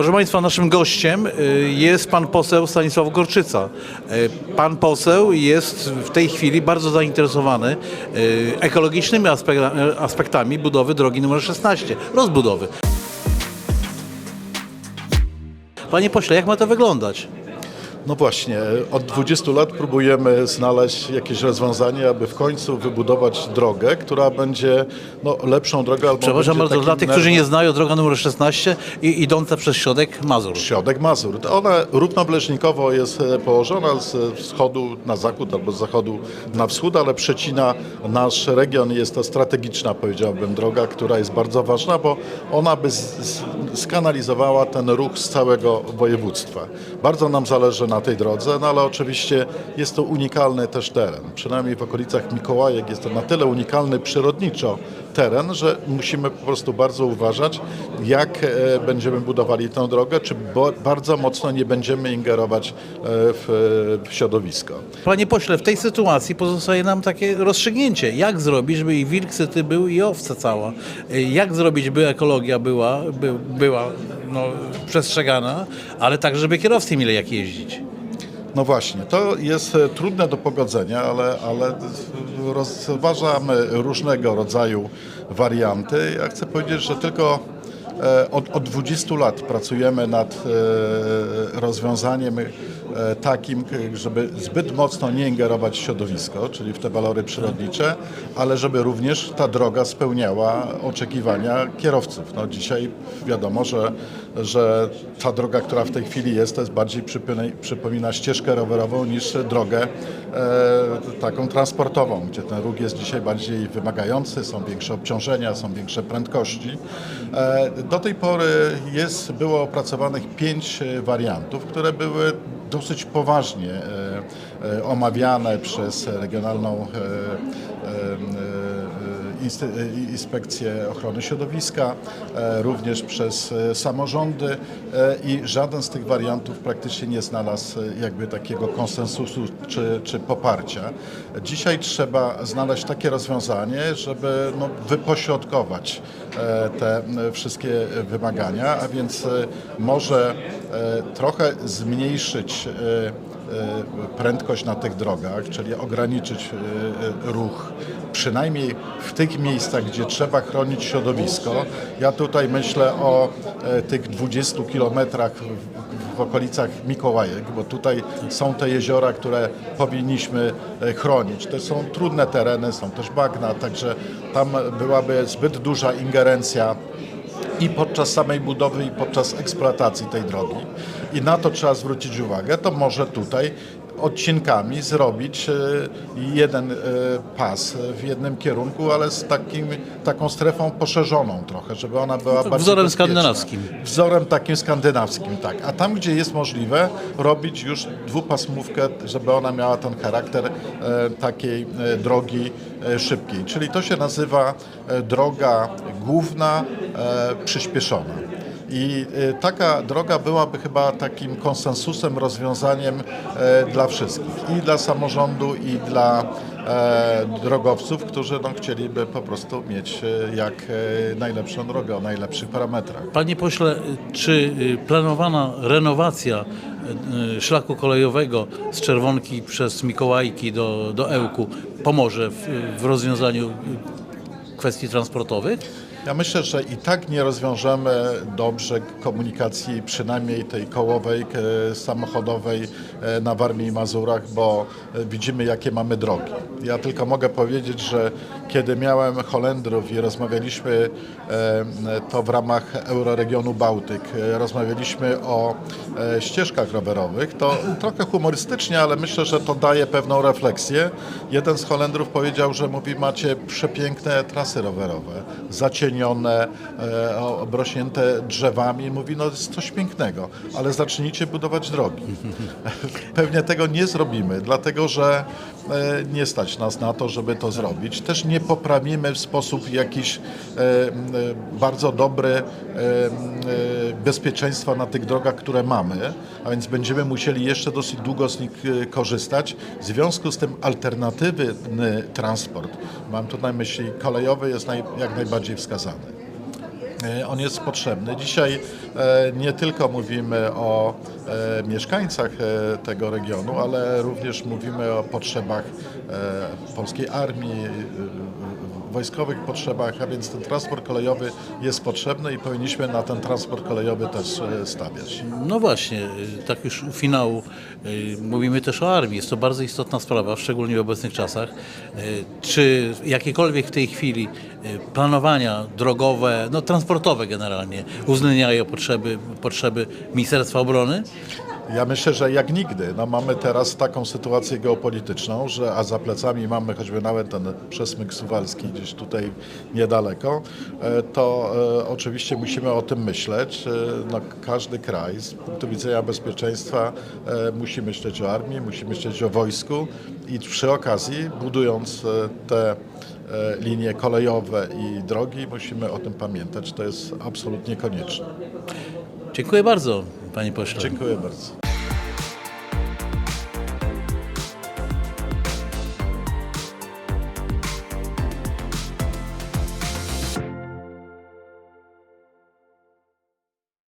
Proszę Państwa, naszym gościem y, jest pan poseł Stanisław Gorczyca. Y, Pan poseł jest w tej chwili bardzo zainteresowany y, ekologicznymi aspek- aspektami budowy drogi nr 16, rozbudowy. Panie pośle, jak ma to wyglądać? No właśnie, od 20 lat próbujemy znaleźć jakieś rozwiązanie, aby w końcu wybudować drogę, która będzie no, lepszą drogą albo Przepraszam bardzo, dla tych, którzy nie znają, droga nr 16 i idąca przez środek Mazur. Środek Mazur. Ona równobleżnikowo jest e, położona z wschodu na zachód albo z zachodu na wschód, ale przecina nasz region. Jest to strategiczna, powiedziałbym, droga, która jest bardzo ważna, bo ona by skanalizowała ten ruch z całego województwa. Bardzo nam zależy na tej drodze, no ale oczywiście jest to unikalny też teren. Przynajmniej w okolicach Mikołajek jest to na tyle unikalny przyrodniczo teren, że musimy po prostu bardzo uważać, jak e, będziemy budowali tę drogę, czy bardzo mocno nie będziemy ingerować e, w, środowisko. Panie pośle, w tej sytuacji pozostaje nam takie rozstrzygnięcie. Jak zrobić, żeby i wilk syty był i owca cała? Y, Jak zrobić, by ekologia była, by, była no, przestrzegana, ale tak, żeby kierowcy mieli jak jeździć? No właśnie, to jest e, trudne do pogodzenia, ale, ale rozważamy różnego rodzaju warianty. Ja chcę powiedzieć, że tylko e, od, od 20 lat pracujemy nad e, rozwiązaniem takim, k- żeby zbyt mocno nie ingerować w środowisko, czyli w te walory przyrodnicze, ale żeby również ta droga spełniała oczekiwania kierowców. No dzisiaj wiadomo, że, że ta droga, która w tej chwili jest, to jest bardziej przypomina, przypomina ścieżkę rowerową niż drogę e, taką transportową, gdzie ten ruch jest dzisiaj bardziej wymagający, są większe obciążenia, są większe prędkości. E, do tej pory jest, było opracowanych pięć e, wariantów, które były dosyć poważnie e, e, omawiane przez Regionalną e, e, e, e, Inspekcję Ochrony Środowiska, e, również przez e, samorządy e, i żaden z tych wariantów praktycznie nie znalazł jakby takiego konsensusu czy, czy poparcia. Dzisiaj trzeba znaleźć takie rozwiązanie, żeby no, wypośrodkować te wszystkie wymagania, a więc może trochę zmniejszyć prędkość na tych drogach, czyli ograniczyć e, e, ruch, przynajmniej w tych miejscach, gdzie trzeba chronić środowisko. Ja tutaj myślę o e, tych 20 kilometrach w- okolicach Mikołajek, bo tutaj są te jeziora, które powinniśmy e, chronić. To są trudne tereny, są też bagna, także tam byłaby zbyt duża ingerencja i podczas samej budowy, i podczas eksploatacji tej drogi. I na to trzeba zwrócić uwagę. To może tutaj odcinkami zrobić e, jeden e, pas w jednym kierunku, ale z takim, taką strefą poszerzoną trochę, żeby ona była bardziej Wzorem bezpieczna. skandynawskim. Wzorem takim skandynawskim, tak. A tam, gdzie jest możliwe, robić już dwupasmówkę, żeby ona miała ten charakter e, takiej drogi szybkiej. Czyli to się nazywa droga główna przyspieszona. I e, taka droga byłaby chyba takim konsensusem, rozwiązaniem e, dla wszystkich. I dla samorządu, i dla e, drogowców, którzy no, chcieliby po prostu mieć e, jak najlepszą drogę o najlepszych parametrach. Panie pośle, czy y, planowana renowacja y, y, szlaku kolejowego z Czerwonki przez Mikołajki do, do Ełku pomoże w, w rozwiązaniu y, kwestii transportowych? Ja myślę, że i tak nie rozwiążemy dobrze komunikacji, przynajmniej tej kołowej, e, samochodowej e, na Warmii i Mazurach, bo e, widzimy, jakie mamy drogi. Ja tylko mogę powiedzieć, że kiedy miałem Holendrów i rozmawialiśmy to w ramach Euroregionu Bałtyk, rozmawialiśmy o ścieżkach rowerowych, to trochę humorystycznie, ale myślę, że to daje pewną refleksję. Jeden z Holendrów powiedział, że mówi, macie przepiękne trasy rowerowe, zacienione, e, obrośnięte drzewami. Mówi, no jest coś pięknego, ale zacznijcie budować drogi. Pewnie tego nie zrobimy, dlatego że e, nie stać nas na to, żeby to zrobić. Też nie poprawimy w sposób jakiś e, bardzo dobry bezpieczeństwa na tych drogach, które mamy, a więc będziemy musieli jeszcze dosyć długo z nich korzystać. W związku z tym alternatywny transport, mam tu na myśli kolejowy, jest jak najbardziej wskazany. E, On jest potrzebny. Dzisiaj e, nie tylko mówimy o e, mieszkańcach tego regionu, ale również mówimy o potrzebach polskiej armii, wojskowych potrzebach, a więc ten transport kolejowy jest potrzebny i powinniśmy na ten transport kolejowy też e, stawiać. No właśnie, y, tak już u finału y, mówimy też o armii. Jest to bardzo istotna sprawa, szczególnie w obecnych czasach. Czy jakiekolwiek w tej chwili planowania drogowe, no transportowe generalnie, uwzględniają potrzeby, potrzeby Ministerstwa Obrony? Ja myślę, że jak nigdy. No, mamy teraz taką sytuację geopolityczną, że a za plecami mamy choćby nawet ten przesmyk suwalski gdzieś tutaj niedaleko, e, to e, oczywiście musimy o tym myśleć. E, No, każdy kraj z punktu widzenia bezpieczeństwa musi myśleć o armii, musi myśleć o wojsku i przy okazji budując te linie kolejowe i drogi musimy o tym pamiętać. To jest absolutnie konieczne. Dziękuję bardzo, panie pośle. Dziękuję bardzo.